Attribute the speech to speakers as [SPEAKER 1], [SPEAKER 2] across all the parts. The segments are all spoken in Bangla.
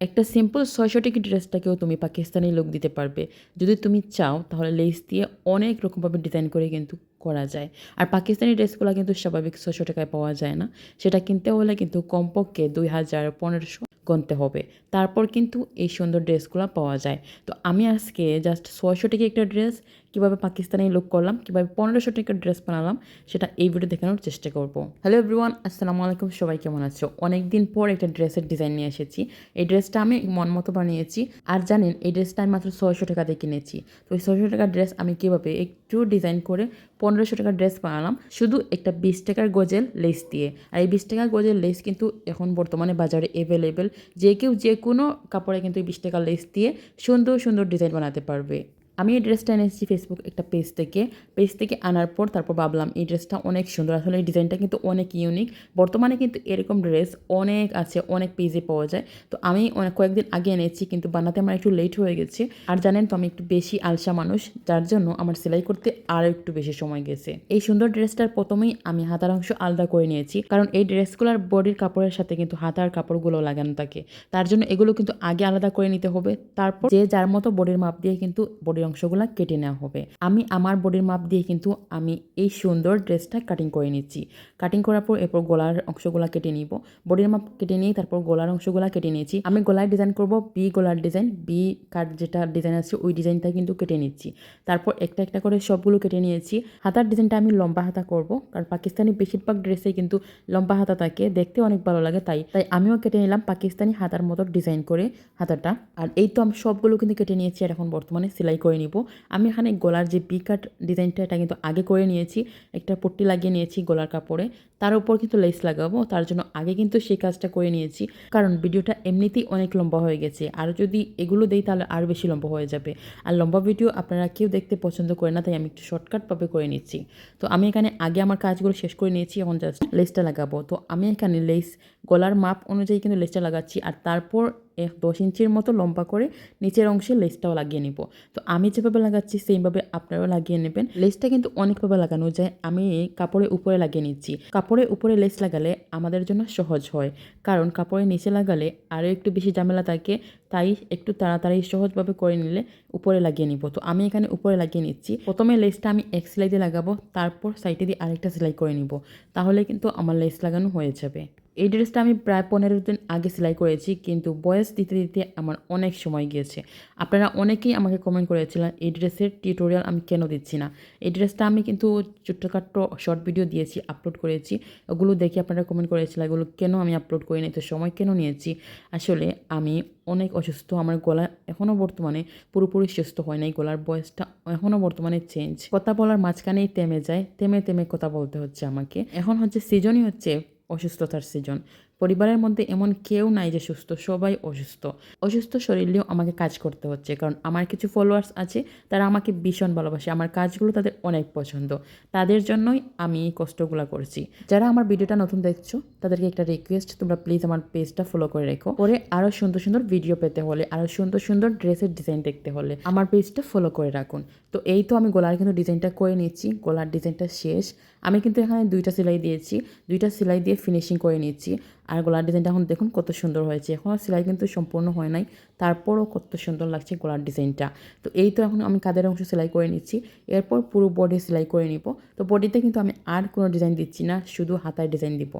[SPEAKER 1] একটা সিম্পল ছয়শো টিকি ড্রেসটাকেও তুমি পাকিস্তানি লুক দিতে পারবে। যদি তুমি চাও, তাহলে লেস দিয়ে অনেক রকমভাবে ডিজাইন করে কিন্তু করা যায়। আর পাকিস্তানি ড্রেসগুলো কিন্তু স্বাভাবিক ছশো টাকায় পাওয়া যায় না। সেটা কিনতে হলে কিন্তু কমপক্ষে দুই হাজার পনেরোশো গুনতে হবে। তারপর কিন্তু এই সুন্দর ড্রেসগুলো পাওয়া যায়। তো আমি আজকে জাস্ট ছয়শো টাকা একটা ড্রেস কীভাবে পাকিস্তানি লুক করলাম, কীভাবে পনেরোশো টাকার ড্রেস বানালাম, সেটা এই ভিডিও দেখানোর চেষ্টা করব। হ্যালো এভরিওয়ান আসসালামু আলাইকুম, সবাই কেমন আছো? অনেক দিন পর একটা ড্রেসের ডিজাইন নিয়ে এসেছি। এই ড্রেসটা আমি মন মতো বানিয়েছি। আর জানেন, এই ড্রেসটা আমি মাত্র ছয়শো টাকা দিয়ে কিনেছি। তো এই ছয়শো টাকার ড্রেস আমি কীভাবে একটু ডিজাইন করে পনেরোশো টাকার ড্রেস বানালাম, শুধু একটা বিশ টাকার গজেল লেস দিয়ে। আর এই বিশ টাকার গজের লেস কিন্তু এখন বর্তমানে বাজারে অ্যাভেলেবেল যে কেউ যে কোনো কাপড়ে কিন্তু এই বিশ টাকার লেস দিয়ে সুন্দর সুন্দর ডিজাইন বানাতে পারবে। আমি এই ড্রেসটা এনেছি ফেসবুক একটা পেজ থেকে। পেজ থেকে আনার পর তারপর ভাবলাম, এই ড্রেসটা অনেক সুন্দর। আসলে এই ডিজাইনটা কিন্তু অনেক ইউনিক বর্তমানে কিন্তু এরকম ড্রেস অনেক আছে, অনেক পেজে পাওয়া যায়। তো আমি অনেক কয়েকদিন আগে এনেছি, কিন্তু বানাতে আমার একটু লেট হয়ে গেছে। আর জানেন তো, আমি একটু বেশি আলসা মানুষ, যার জন্য আমার সেলাই করতে আরও একটু বেশি সময় গেছে। এই সুন্দর ড্রেসটার প্রথমেই আমি হাতার অংশ আলাদা করে নিয়েছি, কারণ এই ড্রেসগুলোর বডির কাপড়ের সাথে কিন্তু হাতার কাপড়গুলো লাগানো থাকে। তার জন্য এগুলো কিন্তু আগে আলাদা করে নিতে হবে। তারপর যে যার মতো বডির মাপ দিয়ে কিন্তু বডির অংশগুলো কেটে নেওয়া হবে। আমি আমার বডির মাপ দিয়ে কিন্তু আমি এই সুন্দর ড্রেসটা কাটিং করে নিচ্ছি। কাটিং করার পর এরপর গলার অংশগুলো কেটে নিব। বডির মাপ কেটে নিয়ে তারপর গলার অংশগুলো কেটে নিয়েছি। আমি গলায় ডিজাইন করব বি গলার ডিজাইন বি কাট যেটা ডিজাইন আছে ওই ডিজাইনটা কিন্তু কেটে নিচ্ছি। তারপর একটা একটা করে সবগুলো কেটে নিয়েছি। হাতার ডিজাইনটা আমি লম্বা হাতা করব, কারণ পাকিস্তানি বেশিরভাগ ড্রেসে কিন্তু লম্বা হাতা থাকে, দেখতে অনেক ভালো লাগে তাই। তাই আমিও কেটে নিলাম পাকিস্তানি হাতার মতো ডিজাইন করে হাতাটা। আর এই তো আমি সবগুলো কিন্তু কেটে নিয়েছি আর এখন বর্তমানে সেলাই করে নিব। আমি এখানে গলার যে বি কাট ডিজাইনটা এটা কিন্তু আগে করে নিয়েছি। একটা পট্টি লাগিয়ে নিয়েছি গলার কাপড়ে। তার উপর কিন্তু লেস লাগাবো। তার জন্য আগে কিন্তু সেই কাজটা করে নিয়েছি। কারণ ভিডিওটা এমনিতেই অনেক লম্বা হয়ে গেছে। আর যদি এগুলো দেই, তাহলে আরও বেশি লম্বা হয়ে যাবে। আর লম্বা ভিডিও আপনারা কেউ দেখতে পছন্দ করে না, তাই আমি একটু শর্টকাটভাবে করে নিচ্ছি। তো আমি এখানে আগে আমার কাজগুলো শেষ করে নিয়েছি। এখন জাস্ট লেসটা লাগাবো। তো আমি এখানে লেস গলার মাপ অনুযায়ী কিন্তু লেসটা লাগাচ্ছি। আর তারপর এক দশ ইঞ্চির মতো লম্বা করে নিচের অংশে লেসটাও লাগিয়ে নিব। তো আমি যেভাবে লাগাচ্ছি সেইভাবে আপনারাও লাগিয়ে নেবেন। লেসটা কিন্তু অনেকভাবে লাগানো যায়। আমি কাপড়ের উপরে লাগিয়ে নিচ্ছি। কাপড়ের উপরে লেস লাগালে আমাদের জন্য সহজ হয়। কারণ কাপড়ের নিচে লাগালে আরও একটু বেশি ঝামেলা থাকে। তাই একটু তাড়াতাড়ি সহজভাবে করে নিলে উপরে লাগিয়ে নিব। তো আমি এখানে উপরে লাগিয়ে নিচ্ছি। প্রথমে লেসটা আমি এক সেলাই দিয়ে লাগাবো। তারপর সাইডে দিয়ে আরেকটা সেলাই করে নিব। তাহলে কিন্তু আমার লেস লাগানো হয়ে যাবে। এই ড্রেসটা আমি প্রায় পনেরো দিন আগে সেলাই করেছি, কিন্তু বয়স দিতে দিতে আমার অনেক সময় গিয়েছে। আপনারা অনেকেই আমাকে কমেন্ট করেছিলেন, এই ড্রেসের টিউটোরিয়াল আমি কেন দিচ্ছি না? এই ড্রেসটা আমি কিন্তু ছোট্টখাট্ট শর্ট ভিডিও দিয়েছি আপলোড করেছি। ওগুলো দেখে আপনারা কমেন্ট করেছিলেন, এগুলো কেন আমি আপলোড করিনি তো সময় কেন নিয়েছি? আসলে আমি অনেক অসুস্থ, আমার গলা এখনও বর্তমানে পুরোপুরি সুস্থ হয় নাই, গলার বয়সটা এখনও বর্তমানে চেঞ্জ কথা বলার মাঝখানেই থেমে যায়, থেমে থেমে কথা বলতে হচ্ছে আমাকে। এখন হচ্ছে সিজনই হচ্ছে অসুস্থতার সিজন। পরিবারের মধ্যে এমন কেউ নাই যে সুস্থ, সবাই অসুস্থ। অসুস্থ শরীরেও আমাকে কাজ করতে হচ্ছে, কারণ আমার কিছু ফলোয়ার্স আছে, তারা আমাকে ভীষণ ভালোবাসে। আমার কাজগুলো তাদের অনেক পছন্দ। তাদের জন্যই আমি এই কষ্টগুলো করছি। যারা আমার ভিডিওটা নতুন দেখছ, তাদেরকে একটা রিকোয়েস্ট তোমরা প্লিজ আমার পেজটা ফলো করে রেখো। পরে আরও সুন্দর সুন্দর ভিডিও পেতে হলে আরও সুন্দর সুন্দর ড্রেসের ডিজাইন দেখতে হলে, আমার পেজটা ফলো করে রাখুন। তো এই তো আমি গলার কিন্তু ডিজাইনটা করে নিচ্ছি গলার ডিজাইনটা শেষ। আমি কিন্তু এখানে দুইটা সেলাই দিয়েছি, দুইটা সেলাই দিয়ে ফিনিশিং করে নিচ্ছি আর গলার ডিজাইনটা এখন দেখুন কত সুন্দর হয়েছে। এখনও সেলাই কিন্তু সম্পূর্ণ হয় নাই, তারপরও কত সুন্দর লাগছে গলার ডিজাইনটা। তো এই তো এখন আমি কাদের অংশ সেলাই করে নিচ্ছি, এরপর পুরো বডি সেলাই করে নিব। তো বডিতে কিন্তু আমি আর কোনো ডিজাইন দিচ্ছি না, শুধু হাতায় ডিজাইন দিব।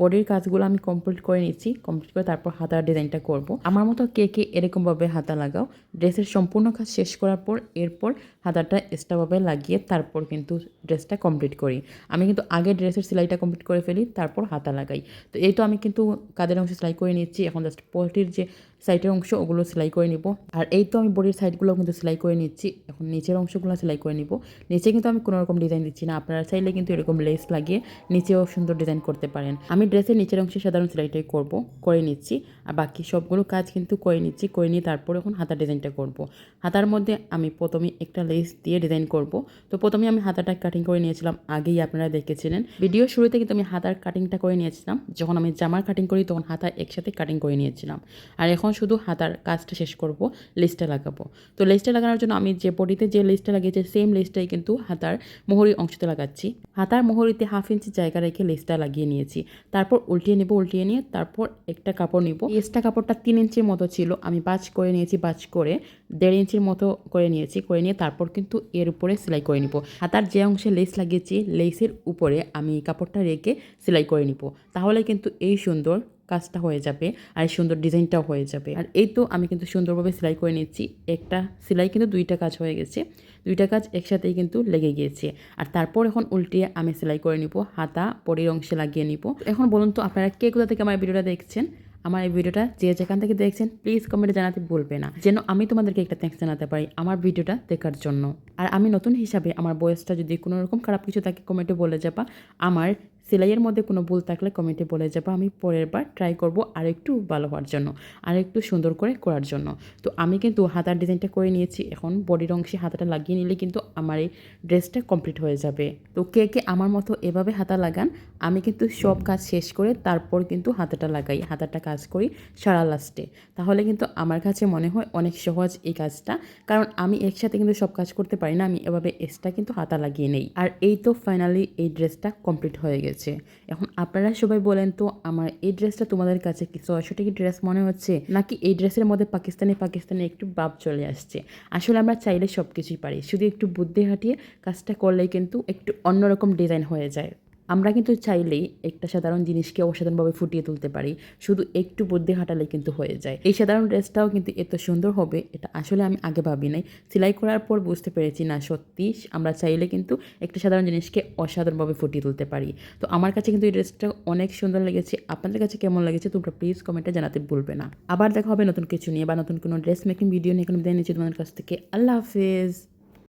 [SPEAKER 1] বডির কাজগুলো আমি কমপ্লিট করে নিচ্ছি কমপ্লিট করে তারপর হাতার ডিজাইনটা করব। আমার মতো কে কে এরকমভাবে হাতা লাগাও, ড্রেসের সম্পূর্ণ কাজ শেষ করার পর, এরপর হাতাটা এক্সট্রাভাবে লাগিয়ে তারপর কিন্তু ড্রেসটা কমপ্লিট করি। আমি কিন্তু আগে ড্রেসের সেলাইটা কমপ্লিট করে ফেলি, তারপর হাতা লাগাই। তো এই তো আমি কিন্তু কাদের অংশ সেলাই করে নিচ্ছি এখন জাস্ট পোলট্রির যে সাইডের অংশ ওগুলো সেলাই করে নিব। আর এই তো আমি বডির সাইডগুলো কিন্তু সেলাই করে নিচ্ছি। এখন নিচের অংশগুলো সেলাই করে নিব। নিচে কিন্তু আমি কোনো রকম ডিজাইন দিচ্ছি না। আপনারা চাইলে কিন্তু এরকম লেস লাগিয়ে নিচেও সুন্দর ডিজাইন করতে পারেন। আমি ড্রেসের নিচের অংশে সাধারণ সেলাইটাই করব, করে নিচ্ছি। আর বাকি সবগুলো কাজ কিন্তু করে নিচ্ছি। করে নিয়ে তারপর এখন হাতার ডিজাইনটা করব। হাতার মধ্যে আমি প্রথমে একটা লেস দিয়ে ডিজাইন করব। তো প্রথমে আমি হাতাটা কাটিং করে নিয়েছিলাম। আগেই আপনারা দেখেছিলেন। ভিডিও শুরুতে কিন্তু আমি হাতার কাটিংটা করে নিয়েছিলাম। যখন আমি জামার কাটিং করি, তখন হাতা একসাথে কাটিং করে নিয়েছিলাম। আর এখন শুধু হাতার কাজটা শেষ করব লেসটা লাগাবো। তো লেসটা লাগানোর জন্য আমি যে বডিতে যে লেসটা লাগিয়েছি সেম লেসটাই কিন্তু হাতার মোহরি অংশতে লাগাচ্ছি। হাতার মোহরিতে হাফ ইঞ্চি জায়গা রেখে লেসটা লাগিয়ে নিয়েছি। তারপর উল্টিয়ে নেব, উল্টিয়ে নিয়ে তারপর একটা কাপড় নিব। এক্সট্রা কাপড়টা তিন ইঞ্চির মতো ছিল, আমি বাজ করে নিয়েছি, বাজ করে দেড় ইঞ্চির মতো করে নিয়েছি, করে নিয়ে তারপর কিন্তু এর উপরে সেলাই করে নিব। হাতার যে অংশে লেস লাগিয়েছি লেসের উপরে আমি কাপড়টা রেখে সেলাই করে নিব। তাহলে কিন্তু এই সুন্দর কাজটা হয়ে যাবে আর সুন্দর ডিজাইনটাও হয়ে যাবে। আর এই তো আমি কিন্তু সুন্দরভাবে সেলাই করে নিচ্ছি। একটা সেলাই কিন্তু দুইটা কাজ হয়ে গেছে। দুইটা কাজ একসাথেই কিন্তু লেগে গিয়েছে। আর তারপর এখন উল্টিয়ে আমি সেলাই করে নিব, হাতা, পরের অংশে লাগিয়ে নিব। এখন বলুন তো, আপনারা কে কোথা থেকে আমার ভিডিওটা দেখছেন? আমার এই ভিডিওটা যে যেখান থেকে দেখছেন প্লিজ কমেন্টে জানাতে বলবে না। যেন আমি তোমাদেরকে একটা থ্যাঙ্কস জানাতে পারি আমার ভিডিওটা দেখার জন্য। আর আমি নতুন হিসাবে আমার বয়সটা যদি কোনো রকম খারাপ কিছু থাকে কমেন্টে বলে যাবা। আমার সেলাইয়ের মধ্যে কোনো ভুল থাকলে কমেন্টে বলে যাব। আমি পরের বার ট্রাই করব আর একটু ভালো হওয়ার জন্য আর একটু সুন্দর করে করার জন্য। তো আমি কিন্তু হাতার ডিজাইনটা করে নিয়েছি, এখন বডির অংশে হাতাটা লাগিয়ে নিলে কিন্তু আমার এই ড্রেসটা কমপ্লিট হয়ে যাবে। তো কে কে আমার মতো এভাবে হাতা লাগান, আমি কিন্তু সব কাজ শেষ করে তারপর কিন্তু হাতাটা লাগাই, হাতাটা কাজ করি সারা লাস্টে তাহলে কিন্তু আমার কাছে মনে হয় অনেক সহজ এই কাজটা, কারণ আমি একসাথে কিন্তু সব কাজ করতে পারি না, আমি এভাবে এক্সট্রা কিন্তু হাতা লাগিয়ে নেই। আর এই তো ফাইনালি এই ড্রেসটা কমপ্লিট হয়ে গেছে। এখন আপনারা সবাই বলেন তো, আমার এই ড্রেসটা তোমাদের কাছে কি? ছয়শো টাকি ড্রেস মনে হচ্ছে? নাকি এই ড্রেসের মধ্যে পাকিস্তানি পাকিস্তানি একটু বাপ চলে আসছে? আসলে আমরা চাইলে সব কিছুই পারি। শুধু একটু বুদ্ধি হাঁটিয়ে কাজটা করলেই কিন্তু একটু অন্যরকম ডিজাইন হয়ে যায়। আমরা কিন্তু চাইলেই একটা সাধারণ জিনিসকে অসাধারণভাবে ফুটিয়ে তুলতে পারি, শুধু একটু বুদ্ধি হাঁটালে কিন্তু হয়ে যায়। এই সাধারণ ড্রেসটাও কিন্তু এত সুন্দর হবে, এটা আসলে আমি আগে ভাবি নাই। সেলাই করার পর বুঝতে পেরেছি না সত্যি, আমরা চাইলে কিন্তু একটা সাধারণ জিনিসকে অসাধারণভাবে ফুটিয়ে তুলতে পারি। তো আমার কাছে কিন্তু এই ড্রেসটা অনেক সুন্দর লেগেছে, আপনাদের কাছে কেমন লেগেছে তোমরা প্লিজ কমেন্টে জানাতে ভুলবে না। আবার দেখা হবে নতুন কিছু নিয়ে বা নতুন কোনো ড্রেস মেকিং ভিডিও নিয়ে কোনো নিচ্ছি তোমাদের কাছ থেকে। আল্লাহ হাফেজ!